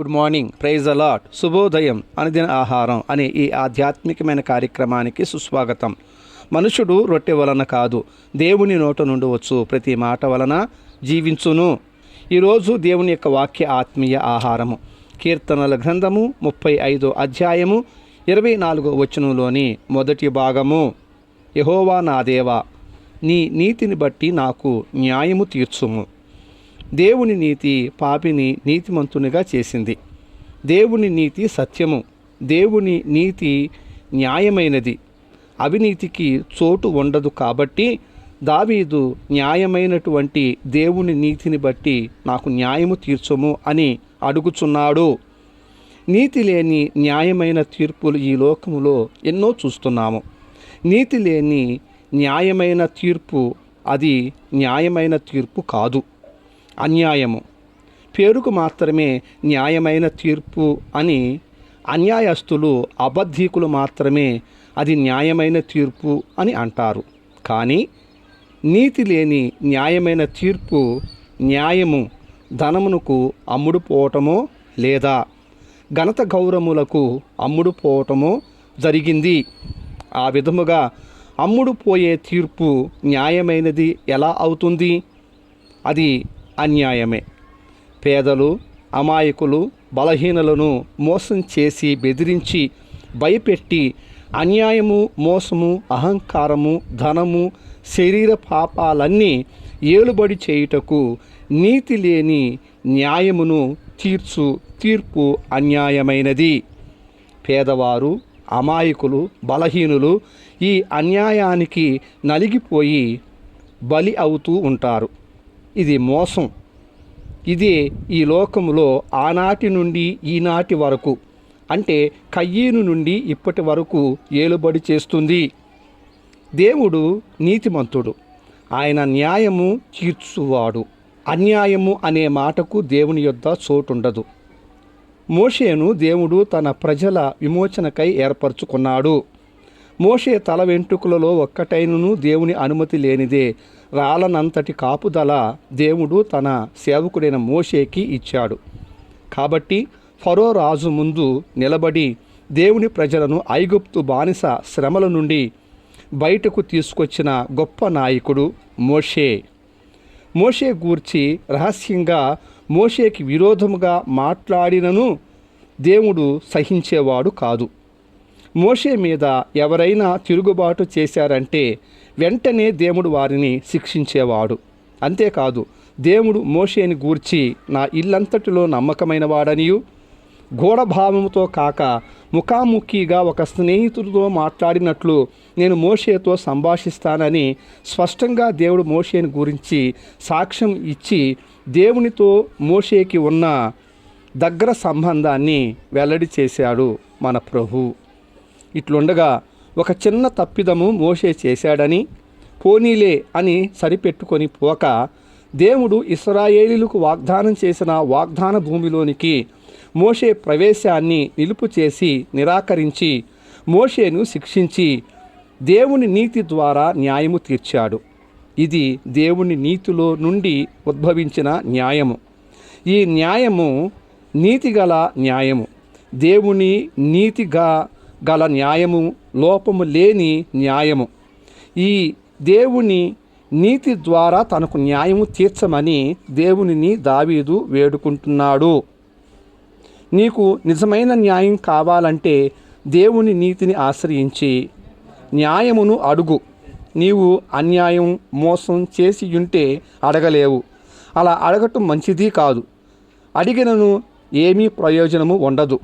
Good morning praise allot శుభోదయం అనుదిన ఆహారం అనే ఈ ఆధ్యాత్మికమైన కార్యక్రమానికి సుస్వాగతం. మనుషుడు రొట్టె వలన కాదు దేవుని నోట నుండి వచ్చు. ప్రతి మాట వలన జీవించును. ఈరోజు దేవుని యొక్క వాక్య ఆత్మీయ ఆహారము. కీర్తనల గ్రంథము ముప్పై ఐదో అధ్యాయము ఇరవై నాలుగో వచనంలోని మొదటి భాగము. యహోవా నా దేవా నీ నీతిని బట్టి నాకు న్యాయము తీర్చుము. దేవుని నీతి పాపిని నీతిమంతునిగా చేసింది. దేవుని నీతి సత్యము. దేవుని నీతి న్యాయమైనది. అవినీతికి చోటు ఉండదు కాబట్టి దావీదు న్యాయమైనటువంటి దేవుని నీతిని బట్టి నాకు న్యాయము తీర్చము అని అడుగుచున్నాడు. నీతి లేని న్యాయమైన తీర్పులు ఈ లోకములో ఎన్నో చూస్తున్నాము. నీతి లేని న్యాయమైన తీర్పు అది న్యాయమైన తీర్పు కాదు. అన్యాయము. పేరుకు మాత్రమే న్యాయమైన తీర్పు అని అన్యాయస్తులు అబద్ధీకులు మాత్రమే అది న్యాయమైన తీర్పు అని అంటారు. కానీ నీతి లేని న్యాయమైన తీర్పు న్యాయము ధనమునకు అమ్ముడు పోవటమో లేదా ఘనత గౌరవములకు అమ్ముడు పోవటమో జరిగింది. ఆ విధముగా అమ్ముడుపోయే తీర్పు న్యాయమైనది ఎలా అవుతుంది? అది అన్యాయమే. పేదలు అమాయకులు బలహీనలను మోసం చేసి బెదిరించి భయపెట్టి అన్యాయము మోసము అహంకారము ధనము శరీర పాపాలన్నీ ఏలుబడి చేయుటకు నీతి లేని న్యాయమును తీర్చు తీర్పు అన్యాయమైనది. పేదవారు అమాయకులు బలహీనులు ఈ అన్యాయానికి నలిగిపోయి బలి అవుతూ ఉంటారు. ఇది మోసం. ఇదే ఈ లోకంలో ఆనాటి నుండి ఈనాటి వరకు అంటే కయ్యేను నుండి ఇప్పటి వరకు ఏలుబడి చేస్తుంది. దేవుడు నీతిమంతుడు. ఆయన న్యాయము తీర్చువాడు. అన్యాయము అనే మాటకు దేవుని యొద్ద చోటుండదు. మోషేను దేవుడు తన ప్రజల విమోచనకై ఏర్పరచుకున్నాడు. మోషే తల వెంట్రుకలలో ఒక్కటైనను దేవుని అనుమతి లేనిదే రాలనంతటి కాపుదల దేవుడు తన సేవకుడైన మోషేకి ఇచ్చాడు. కాబట్టి ఫరో రాజు ముందు నిలబడి దేవుని ప్రజలను ఐగుప్తు బానిస శ్రమల నుండి బయటకు తీసుకొచ్చిన గొప్ప నాయకుడు మోషే. మోషే గూర్చి రహస్యంగా మోషేకి విరోధముగా మాట్లాడినను దేవుడు సహించేవాడు కాదు. మోషే మీద ఎవరైనా తిరుగుబాటు చేశారంటే వెంటనే దేవుడు వారిని శిక్షించేవాడు. అంతేకాదు దేవుడు మోషేని గూర్చి నా ఇల్లంతటిలో నమ్మకమైన వాడనియు గూఢభావముతో కాక ముఖాముఖిగా ఒక స్నేహితుడితో మాట్లాడినట్లు నేను మోషేతో సంభాషిస్తానని స్పష్టంగా దేవుడు మోషేని గురించి సాక్ష్యం ఇచ్చి దేవునితో మోషేకి ఉన్న దగ్గర సంబంధాన్ని వెల్లడి చేశాడు మన ప్రభు. ఇట్లుండగా ఒక చిన్న తప్పిదము మోషే చేశాడని పోనీలే అని సరిపెట్టుకొని పోక దేవుడు ఇస్రాయేలీలకు వాగ్దానం చేసిన వాగ్దాన భూమిలోనికి మోషే ప్రవేశాన్ని నిలుపు చేసి నిరాకరించి మోషేను శిక్షించి దేవుని నీతి ద్వారా న్యాయము తీర్చాడు. ఇది దేవుని నీతిలో నుండి ఉద్భవించిన న్యాయము. ఈ న్యాయము నీతిగల న్యాయము. దేవుని నీతిగా గల న్యాయము లోపము లేని న్యాయము. ఈ దేవుని నీతి ద్వారా తనకు న్యాయము తీర్చమని దేవునిని దావీదు వేడుకుంటున్నాడు. నీకు నిజమైన న్యాయం కావాలంటే దేవుని నీతిని ఆశ్రయించి న్యాయమును అడుగు. నీవు అన్యాయం మోసం చేసి ఉంటే అడగలేవు. అలా అడగటం మంచిది కాదు. అడిగినను ఏమీ ప్రయోజనము ఉండదు.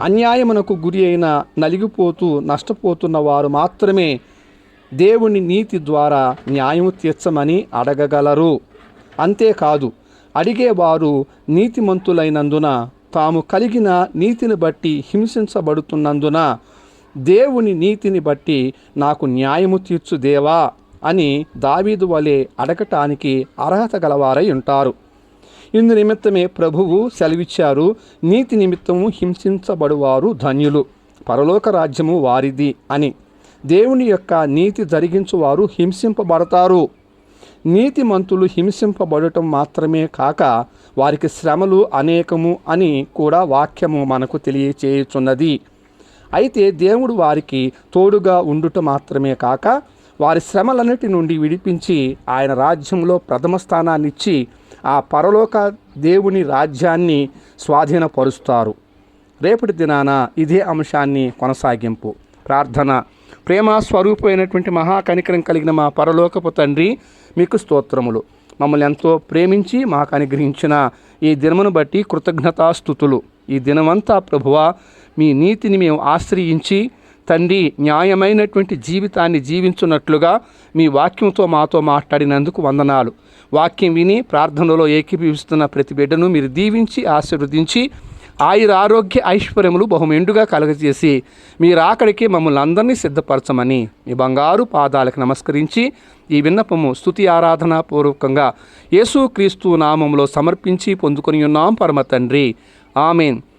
అన్యాయమునకు గురి అయిన నలిగిపోతూ నష్టపోతున్న వారు మాత్రమే దేవుని నీతి ద్వారా న్యాయము తీర్చమని అడగగలరు. అంతేకాదు అడిగేవారు నీతిమంతులైనందున తాము కలిగిన నీతిని బట్టి హింసించబడుతున్నందున దేవుని నీతిని బట్టి నాకు న్యాయము తీర్చుదేవా అని దావీదు వలె అడగటానికి అర్హత గలవారై ఉంటారు. ఇందు నిమిత్తమే ప్రభువు సెలవిచ్చారు నీతి నిమిత్తము హింసించబడువారు ధన్యులు. పరలోక రాజ్యము వారిది అని. దేవుని యొక్క నీతి జరిగించువారు హింసింపబడతారు. నీతిమంతులు హింసింపబడటం మాత్రమే కాక వారికి శ్రమలు అనేకము అని కూడా వాక్యము మనకు తెలియచేయుచున్నది. అయితే దేవుడు వారికి తోడుగా ఉండుట మాత్రమే కాక వారి శ్రమలన్నిటి నుండి విడిపించి ఆయన రాజ్యంలో ప్రథమ స్థానాన్ని ఇచ్చి ఆ పరలోక దేవుని రాజ్యాన్ని స్వాధీనపరుస్తారు. రేపటి దినాన ఇదే అంశాన్ని కొనసాగింపు. ప్రార్థన. ప్రేమ స్వరూపమైనటువంటి మహాకనికరం కలిగిన మా పరలోకపు తండ్రి మీకు స్తోత్రములు. మమ్మల్ని ఎంతో ప్రేమించి మాకు అనుగ్రహించిన ఈ దినమును బట్టి కృతజ్ఞతాస్థుతులు. ఈ దినమంతా ప్రభువ మీ నీతిని మేము ఆశ్రయించి తండ్రి న్యాయమైనటువంటి జీవితాన్ని జీవించున్నట్లుగా మీ వాక్యంతో మాతో మాట్లాడినందుకు వందనాలు. వాక్యం విని ప్రార్థనలో ఏకీభవిస్తున్న ప్రతి బిడ్డను మీరు దీవించి ఆశీర్వదించి ఆయుర ఆరోగ్య ఐశ్వర్యములు బహుమెండుగా కలగజేసి మీరు ఆకడికి మమ్మల్ని అందరినీ సిద్ధపరచమని మీ బంగారు పాదాలకు నమస్కరించి ఈ విన్నపము స్తుతి ఆరాధన పూర్వకంగా యేసుక్రీస్తు నామంలో సమర్పించి పొందుకొని ఉన్నాం పరమ తండ్రి. ఆమెన్.